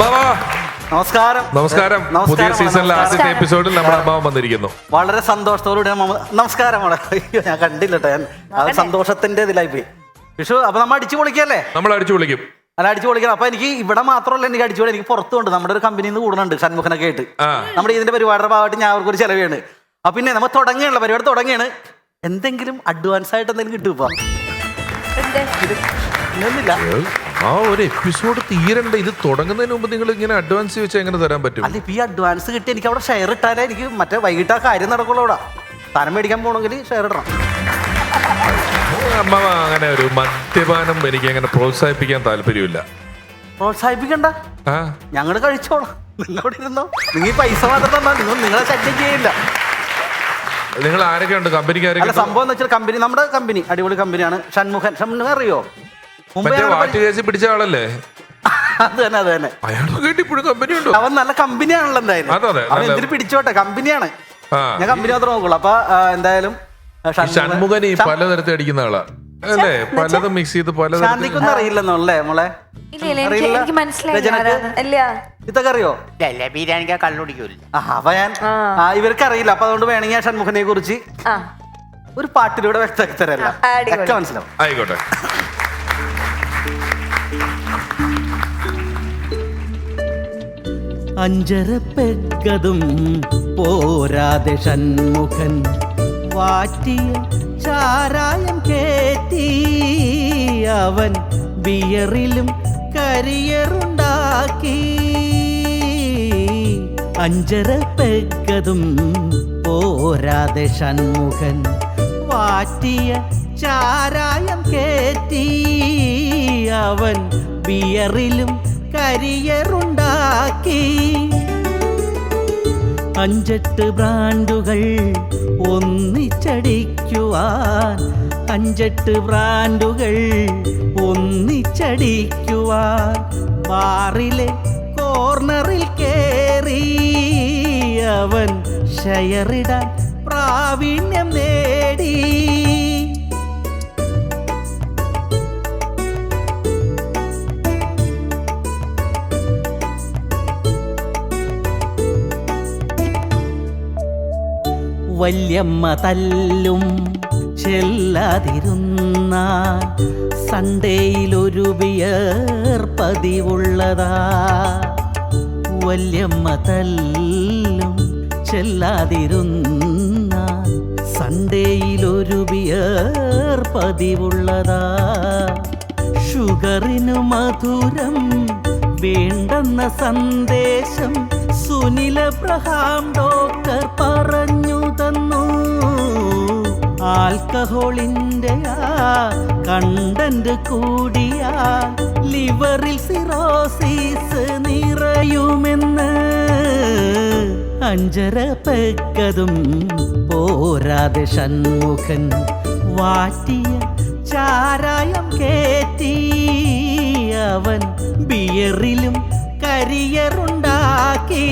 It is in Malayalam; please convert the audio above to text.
നമസ്കാരം. നമസ്കാരം. പുതിയ സീസണിലെ ആദ്യത്തെ എപ്പിസോഡിൽ നമ്മുടെ അമ്മാവൻ വന്നിരിക്കുന്നു. വളരെ സന്തോഷത്തോടുകൂടി നമസ്കാരം ഞാൻ കണ്ടില്ലട്ടെ. ഞാൻ അത് സന്തോഷത്തിന്റെ ഇതിലായി പോയി. വിഷു അപ്പൊ നമ്മൾ അടിച്ചു പൊളിക്കല്ലേ നമ്മൾ അടിച്ചു പൊളിക്കും. അല്ല അടിച്ചു പൊളിക്കണം. അപ്പൊ എനിക്ക് ഇവിടെ മാത്രമല്ല എനിക്ക് അടിച്ചു പൊളി എനിക്ക് പുറത്തുണ്ട്. നമ്മുടെ ഒരു കമ്പനിയിൽ നിന്ന് കൂടുന്നുണ്ട് ഷൺമുഖനൊക്കെ ആയിട്ട്. നമ്മുടെ ഇതിന്റെ പരിപാടിയുടെ ഭാഗമായിട്ട് ഞാൻ അവർക്ക് ഒരു ചെലവാണ്. അപ്പൊ പിന്നെ നമ്മൾ തുടങ്ങിയുള്ള പരിപാടി തുടങ്ങിയാണ് എന്തെങ്കിലും അഡ്വാൻസ് ആയിട്ട് എന്തെങ്കിലും കിട്ടും ഇപ്പൊ? ആ ഒരു എപ്പിസോഡ് തീരണ്ട. ഇത് തുടങ്ങുന്നതിന് മുമ്പ് നിങ്ങൾ ഇങ്ങനെ അഡ്വാൻസ് വെച്ച് എങ്ങനെ തരാൻ പറ്റും? അല്ല ഇപ്പൊ ഈ അഡ്വാൻസ് കിട്ടി എനിക്ക് അവിടെ ഷെയർ ഇട്ടാലേ എനിക്ക് മറ്റേ വൈകിട്ട് ആ കാര്യം നടക്കുള്ളൂ അവിടെ. സ്ഥലം മേടിക്കാൻ പോകണമെങ്കിൽ ഷെയർ ഇടണം. അമ്മ അങ്ങനെ ഒരു മദ്യപാനം എനിക്ക് അങ്ങനെ പ്രോത്സാഹിപ്പിക്കാൻ താല്പര്യമില്ല. പ്രോത്സാഹിപ്പിക്കണ്ട. ഞങ്ങൾ കഴിച്ചോളാം. നിങ്ങളോട് ഇരുന്നോ? നിങ്ങൾ പൈസ മാത്രം തന്നാ നിങ്ങൾ നിങ്ങളെ ശല്യം ചെയ്യില്ല. നിങ്ങൾ ആരൊക്കെ ഉണ്ട്? കമ്പനിക്ക് ആരൊക്കെ സംഭവം എന്ന് വെച്ചാൽ കമ്പനി നമ്മുടെ കമ്പനി അടിപൊളി കമ്പനിയാണ് ഷൺമുഖൻ. ഷൺമുഖൻ അറിയോ? മറ്റേ വാറ്റ് പിടിച്ച ആളല്ലേ? അത് തന്നെ അത് തന്നെ. അയാളൊക്കെ ഇപ്പോഴും കമ്പനി ഉണ്ടോ? അവൻ നല്ല കമ്പനിയാണല്ലോ എന്തായാലും. അതെ, അതെ, അവൻ എന്തിനു പിടിച്ചോട്ടെ? കമ്പനിയാണ്. ഞാൻ കമ്പനി മാത്രം നോക്കുള്ളൂ. അപ്പൊ എന്തായാലും ഷൺമുഖൻ ഈ പലതരത്തിൽ അടിക്കുന്ന ആളാ. അല്ലേ? പലതും മിക്സ് ചെയ്ത് പലതരത്തിൽ ശാന്തിക്കൊന്നും അറിയില്ലെന്നല്ലേ മോളെ? എനിക്ക് അറിയില്ല? എനിക്ക് മനസ്സിലായി രചനക്ക്? ആരാന്ന്. ഇല്ല. ഇതൊക്കെ അറിയോ? ബിരിയാണിക്ക് കള്ളുടിക്കൂല ആ അപ്പൊ ഞാൻ ഇവർക്ക് അറിയില്ല. അപ്പൊ അതുകൊണ്ട് വേണമെങ്കിൽ ഷൺമുഖനെ കുറിച്ച് ഒരു പാട്ടിലൂടെ വ്യക്തമാക്കി തരല്ല മനസ്സിലാവും? ആയിക്കോട്ടെ. അഞ്ചര പെഗതും പോരാതെ ഷൺമുഖൻ വാറ്റിയ ചാരായം കേറ്റി അവൻ ബിയറിലും കരിയറുണ്ടാക്കി. അഞ്ചര പെഗതും പോരാതെ ഷൺമുഖൻ വാറ്റിയ ചാരായം കേറ്റി അവൻ ബിയറിലും കരിയറുണ്ടാക്കി. അഞ്ചെട്ട് ബ്രാൻഡുകൾ ഒന്നിച്ചടിക്കുവാൻ അഞ്ചെട്ട് ബ്രാൻഡുകൾ ഒന്നിച്ചടിക്കുവാൻ ബാറിലെ കോർണറിൽ കേറി അവൻ ഷെയറിടാൻ പ്രാവീണ്യം നേടി. വല്യമ്മ തല്ലും. ചെല്ലാതിരുന്ന സൺഡേയിലൊരു ബിയർ പതിവുള്ളതാ. വല്യമ്മ തല്ലും. ചെല്ലാതിരുന്ന സൺഡേയിലൊരു ബിയർ പതിവുള്ളതാ. ഷുഗറിനു മധുരം വേണ്ടെന്ന സന്ദേശം സുനില പ്രഹാം ഡോക്ടർ പറഞ്ഞു. തന്നു ആൽക്കഹോളിന്റെ ആ കണ്ടന്റ് കൂടിയ ലിവറിൽ സിറോസിസ് നിറയുമെന്ന് അഞ്ചര പെക്കതും പോരാതെ ഷൺമുഖൻ വാറ്റിയ ചാരായം കേറ്റി. അവൻ ബിയറിലും കരിയറുണ്ടാക്കി.